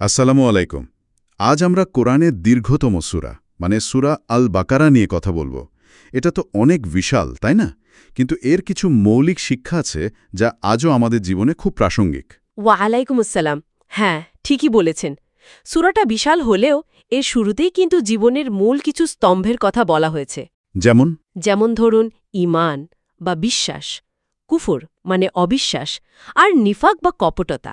আসসালামু আলাইকুম। আজ আমরা কোরআনের দীর্ঘতম সুরা মানে সুরা আল বাকারা নিয়ে কথা বলব। এটা তো অনেক বিশাল তাই না? কিন্তু এর কিছু মৌলিক শিক্ষা আছে যা আজও আমাদের জীবনে খুব প্রাসঙ্গিক। ওয়া আলাইকুম আসসালাম। হ্যাঁ ঠিকই বলেছেন। সুরাটা বিশাল হলেও এর শুরুতেই কিন্তু জীবনের মূল কিছু স্তম্ভের কথা বলা হয়েছে। যেমন? যেমন ধরুন ইমান বা বিশ্বাস কুফর মানে অবিশ্বাস আর নিফাক বা কপটতা।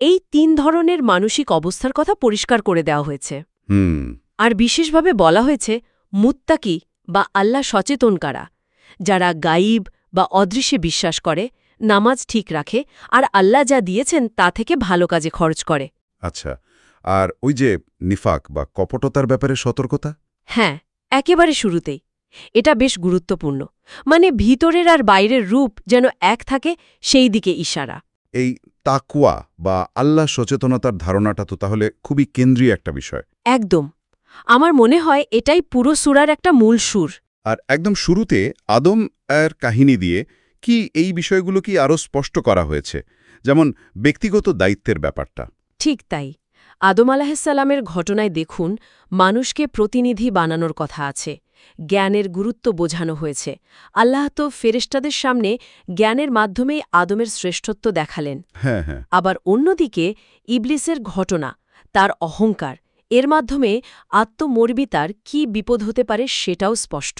এই তিন ধরনের মানসিক অবস্থার কথা পরিষ্কার করে দেওয়া হয়েছে। হুম। আর বিশেষভাবে বলা হয়েছে মুত্তাকি বা আল্লাহ সচেতন কারা যারা গাইব বা অদৃশ্যে বিশ্বাস করে নামাজ ঠিক রাখে আর আল্লাহ যা দিয়েছেন তা থেকে ভালো কাজে খরচ করে। আচ্ছা আর ওই যে নিফাক বা কপটতার ব্যাপারে সতর্কতা? হ্যাঁ একেবারে শুরুতেই। এটা বেশ গুরুত্বপূর্ণ। মানে ভিতরের আর বাইরের রূপ যেন এক থাকে সেই দিকে ইশারা। এই তাকুয়া বা আল্লাহ সচেতনতার ধারণাটা তো তাহলে খুবই কেন্দ্রীয় একটা বিষয়। একদম। আমার মনে হয় এটাই পুরো সুরার একটা মূল সুর। আর একদম শুরুতে আদম এর কাহিনী দিয়ে কি এই বিষয়গুলো কি আরও স্পষ্ট করা হয়েছে? যেমন ব্যক্তিগত দায়িত্বের ব্যাপারটা। ঠিক তাই। আদম আলাহিসাল্লামের ঘটনায় দেখুন মানুষকে প্রতিনিধি বানানোর কথা আছে। জ্ঞানের গুরুত্ব বোঝানো হয়েছে। আল্লাহ তো ফেরেস্টাদের সামনে জ্ঞানের মাধ্যমেই আদমের শ্রেষ্ঠত্ব দেখালেন। হ্যাঁ হ্যাঁ। আবার অন্যদিকে ইবলিসের ঘটনা তার অহংকার এর মাধ্যমে আত্মমর্বিতার কি বিপদ হতে পারে সেটাও স্পষ্ট।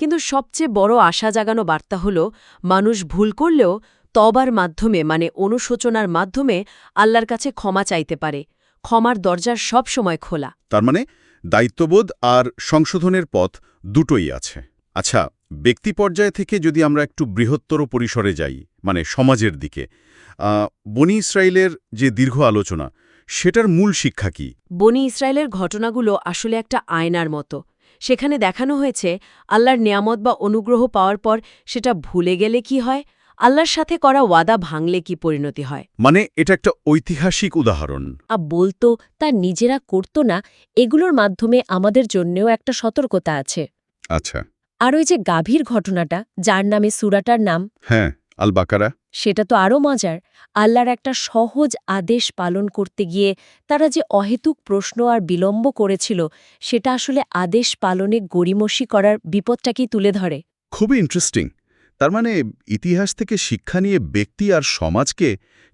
কিন্তু সবচেয়ে বড় আশা জাগানো বার্তা হল মানুষ ভুল করলেও তবার মাধ্যমে মানে অনুশোচনার মাধ্যমে আল্লাহর কাছে ক্ষমা চাইতে পারে। ক্ষমার দরজা সব সময় খোলা। তার মানে দায়িত্ববোধ আর সংশোধনের পথ দুটোই আছে। আচ্ছা ব্যক্তি পর্যায় থেকে যদি আমরা একটু বৃহত্তর পরিসরে যাই মানে সমাজের দিকে বনি ইসরায়েলের যে দীর্ঘ আলোচনা, সেটার মূল শিক্ষা কি? বনি ইসরায়েলের ঘটনাগুলো আসলে একটা আয়নার মতো। সেখানে দেখানো হয়েছে, আল্লাহর নিয়ামত বা অনুগ্রহ পাওয়ার পর সেটা ভুলে গেলে কি হয়? আল্লাহর সাথে করা ওয়াদা ভাঙলে কি পরিণতি হয়? মানে এটা একটা ঐতিহাসিক উদাহরণ। আ বলতো তা নিজেরা করত না এগুলোর মাধ্যমে আমাদের জন্যেও একটা সতর্কতা আছে। আচ্ছা। আর ওই যে গাভীর ঘটনাটা যার নামে সুরাটার নাম। হ্যাঁ আল বাকারা সেটা তো আরও মজার। আল্লাহর একটা সহজ আদেশ পালন করতে গিয়ে তারা যে অহেতুক প্রশ্ন আর বিলম্ব করেছিল সেটা আসলে আদেশ পালনে গড়িমসি করার বিপদটাকেই তুলে ধরে। খুবই ইন্টারেস্টিং তার মানে ইতিহাস থেকে শিক্ষা নিয়ে ব্যক্তি আর সমাজকে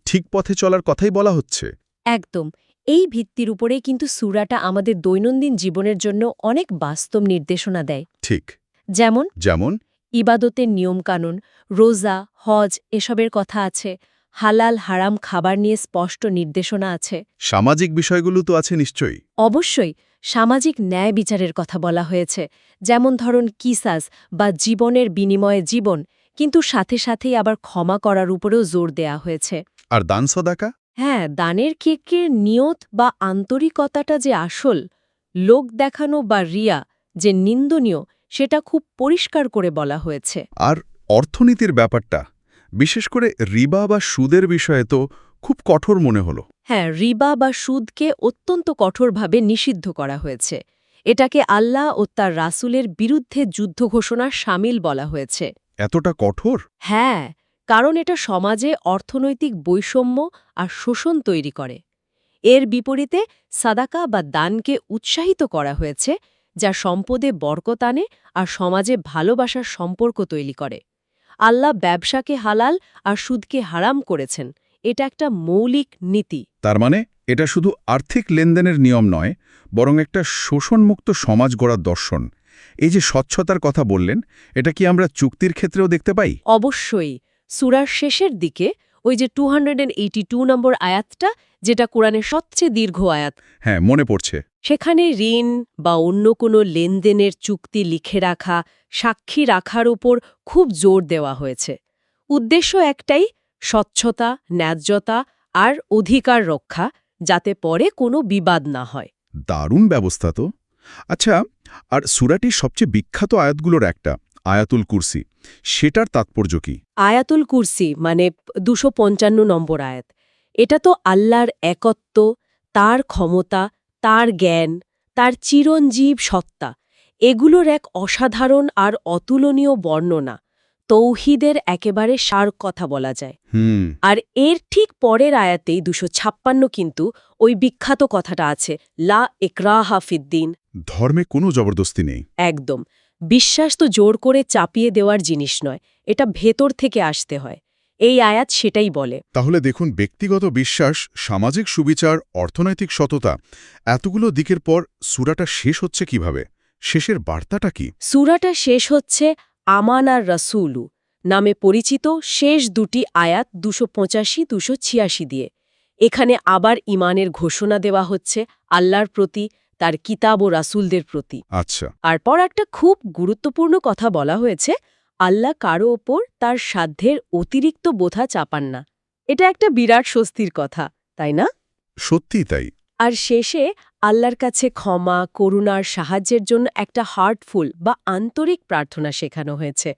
ঠিক পথে চলার কথাই বলা হচ্ছে। একদম। এই ভিত্তির উপরে কিন্তু সুরাটা আমাদের দৈনন্দিন জীবনের জন্য অনেক বাস্তব নির্দেশনা দেয়। ঠিক। যেমন যেমন? ইবাদতের নিয়মকানুন রোজা হজ এসবের কথা আছে। হালাল হারাম খাবার নিয়ে স্পষ্ট নির্দেশনা আছে। সামাজিক বিষয়গুলো তো আছে নিশ্চয়ই। অবশ্যই সামাজিক ন্যায় বিচারের কথা বলা হয়েছে যেমন ধরুন কিসাস বা জীবনের বিনিময়ে জীবন কিন্তু সাথে সাথেই আবার ক্ষমা করার উপরেও জোর দেয়া হয়েছে। আর দান সদাকা? হ্যাঁ দানের কেকের নিয়ত বা আন্তরিকতাটা যে আসল লোক দেখানো বা রিয়া যে নিন্দনীয় সেটা খুব পরিষ্কার করে বলা হয়েছে। আর অর্থনীতির ব্যাপারটা? বিশেষ করে রিবা বা সুদের বিষয়ে তো খুব কঠোর মনে হলো। হ্যাঁ রিবা বা সুদকে অত্যন্ত কঠোরভাবে নিষিদ্ধ করা হয়েছে। এটাকে আল্লাহ ও তার রাসুলের বিরুদ্ধে যুদ্ধ ঘোষণার সামিল বলা হয়েছে। এতটা কঠোর? হ্যাঁ কারণ এটা সমাজে অর্থনৈতিক বৈষম্য আর শোষণ তৈরি করে। এর বিপরীতে সাদাকা বা দানকে উৎসাহিত করা হয়েছে যা সম্পদে বরকত আনে আর সমাজে ভালোবাসার সম্পর্ক তৈরি করে। আল্লাহ ব্যবসাকে হালাল আর সুদকে হারাম করেছেন। এটা একটা মৌলিক নীতি। তার মানে এটা শুধু আর্থিক লেনদেনের নিয়ম নয় বরং একটা শোষণমুক্ত সমাজ গড়ার দর্শন। এই যে স্বচ্ছতার কথা বললেন এটা কি আমরা চুক্তির ক্ষেত্রেও দেখতে পাই? অবশ্যই। সুরার শেষের দিকে ওই যে টু নম্বর আয়াতটা যেটা কোরআনের সবচেয়ে দীর্ঘ আয়াত। হ্যাঁ মনে পড়ছে। সেখানে ঋণ বা অন্য কোনো লেনদেনের চুক্তি লিখে রাখা সাক্ষী রাখার উপর খুব জোর দেওয়া হয়েছে। উদ্দেশ্য একটাই স্বচ্ছতা ন্যায্যতা আর অধিকার রক্ষা যাতে পরে কোনো বিবাদ না হয়। দারুণ ব্যবস্থা তো। আচ্ছা আর সুরাটির সবচেয়ে বিখ্যাত আয়াতগুলোর একটা। আয়াতুল কুরসি সেটার তাৎপর্য কি? আয়াতুল কুরসি মানে দুশো পঞ্চান্ন নম্বর আয়াত। এটা তো আল্লাহর একত্ব তার ক্ষমতা তার জ্ঞান তার চিরঞ্জীব সত্তা। এগুলোর এক অসাধারণ আর অতুলনীয় বর্ণনা। তৌহিদের একেবারে সার কথা বলা যায়। হুম। আর এর ঠিক পরের আয়াতেই দুশো ছাপ্পান্ন কিন্তু ওই বিখ্যাত কথাটা আছে লা একরা হাফিদ্দিন ধর্মে কোনো জবরদস্তি নেই। একদম। বিশ্বাস তো জোর করে চাপিয়ে দেওয়ার জিনিস নয় এটা ভেতর থেকে আসতে হয়। এই আয়াত সেটাই বলে। তাহলে দেখুন ব্যক্তিগত বিশ্বাস সামাজিক সুবিচার অর্থনৈতিক সততা এতগুলো দিকের পর সুরাটা শেষ হচ্ছে কীভাবে? শেষের বার্তাটা কি? সুরাটা শেষ হচ্ছে আমান আর রাসুলু নামে পরিচিত শেষ দুটি আয়াত দুশো পঁচাশি দুশো ছিয়াশি দিয়ে। এখানে আবার ইমানের ঘোষণা দেওয়া হচ্ছে আল্লাহর প্রতি তার কিতাব ও রাসূলদের প্রতি। আচ্ছা। তারপর একটা খুব গুরুত্বপূর্ণ কথা বলা হয়েছে আল্লাহ কারও ওপর তার সাধ্যের অতিরিক্ত বোধা চাপান না। এটা একটা বিরাট স্বস্তির কথা তাই না? সত্যি তাই। আর শেষে আল্লাহর কাছে ক্ষমা করুণার সাহায্যের জন্য একটা হার্টফুল বা আন্তরিক প্রার্থনা শেখানো হয়েছে।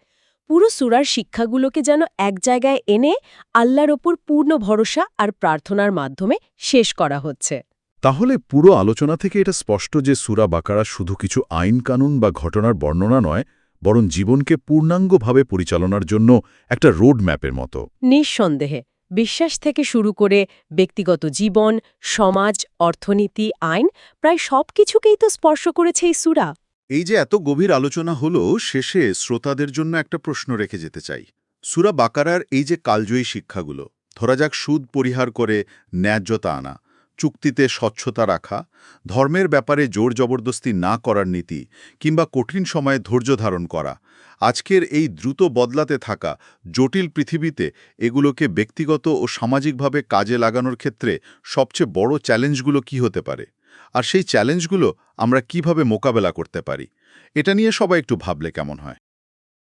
পুরো সুরার শিক্ষাগুলোকে যেন এক জায়গায় এনে আল্লাহর ওপর পূর্ণ ভরসা আর প্রার্থনার মাধ্যমে শেষ করা হচ্ছে। তাহলে পুরো আলোচনা থেকে এটা স্পষ্ট যে সুরা বাকারা শুধু কিছু আইন কানুন বা ঘটনার বর্ণনা নয় বরং জীবনকে পূর্ণাঙ্গভাবে পরিচালনার জন্য একটা রোড ম্যাপের মতো। নিঃসন্দেহে বিশ্বাস থেকে শুরু করে ব্যক্তিগত জীবন সমাজ অর্থনীতি আইন প্রায় সব কিছুকেই তো স্পর্শ করেছে এই সুরা। এই যে এত গভীর আলোচনা হলো শেষে শ্রোতাদের জন্য একটা প্রশ্ন রেখে যেতে চাই। সুরা বাকারার এই যে কালজয়ী শিক্ষাগুলো ধরা যাক সুদ পরিহার করে ন্যায্যতা আনা চুক্তিতে স্বচ্ছতা রাখা, ধর্মের ব্যাপারে জোর জবরদস্তি না করার নীতি কিংবা কঠিন সময়ে ধৈর্য ধারণ করা, আজকের এই দ্রুত বদলাতে থাকা জটিল পৃথিবীতে এগুলোকে ব্যক্তিগত ও সামাজিকভাবে কাজে লাগানোর ক্ষেত্রে সবচেয়ে বড় চ্যালেঞ্জগুলো কি হতে পারে? আর সেই চ্যালেঞ্জগুলো আমরা কীভাবে মোকাবেলা করতে পারি? এটা নিয়ে সবাই একটু ভাবলে কেমন হয়?